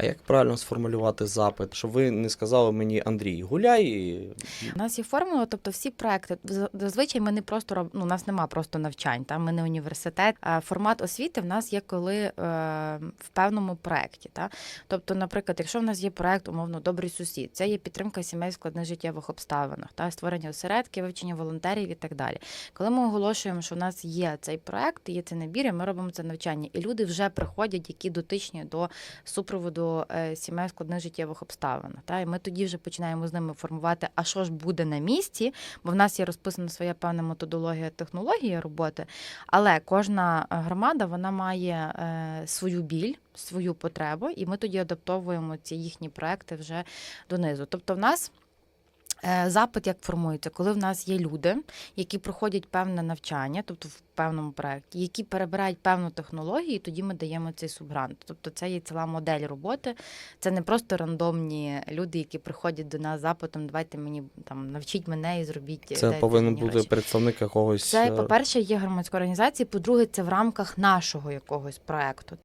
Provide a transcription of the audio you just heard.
А як правильно сформулювати запит, щоб ви не сказали мені Андрій, гуляй. і У нас є формула, тобто всі проекти зазвичай ми не просто роб... ну, у нас нема просто навчань, та ми не університет. А формат освіти в нас є коли е, в певному проекті. Та? Тобто, наприклад, якщо в нас є проект, умовно, добрий сусід, це є підтримка сімей в складних життєвих обставинах, та створення осередки, вивчення волонтерів і так далі. Коли ми оголошуємо, що в нас є цей проект, є цей набір, і ми робимо це навчання, і люди вже приходять, які дотичні до супроводу е, сімей складних життєвих обставин. Та? І ми тоді вже починаємо з ними формувати, а що ж буде на місці, бо в нас є розписана своя певна методологія, технологія роботи. Але кожна громада вона має е, свою біль, свою потребу, і ми тоді адаптовуємо ці їхні проекти вже донизу. Тобто, в нас. Е, Запит як формується, коли в нас є люди, які проходять певне навчання, тобто в певному проєкті, які перебирають певну технологію, і тоді ми даємо цей субгрант. Тобто це є ціла модель роботи. Це не просто рандомні люди, які приходять до нас запитом, давайте мені там навчіть мене і зробіть. це повинен бути гроші». представник якогось. Це, е, по-перше, є громадська організація, по-друге, це в рамках нашого якогось проекту.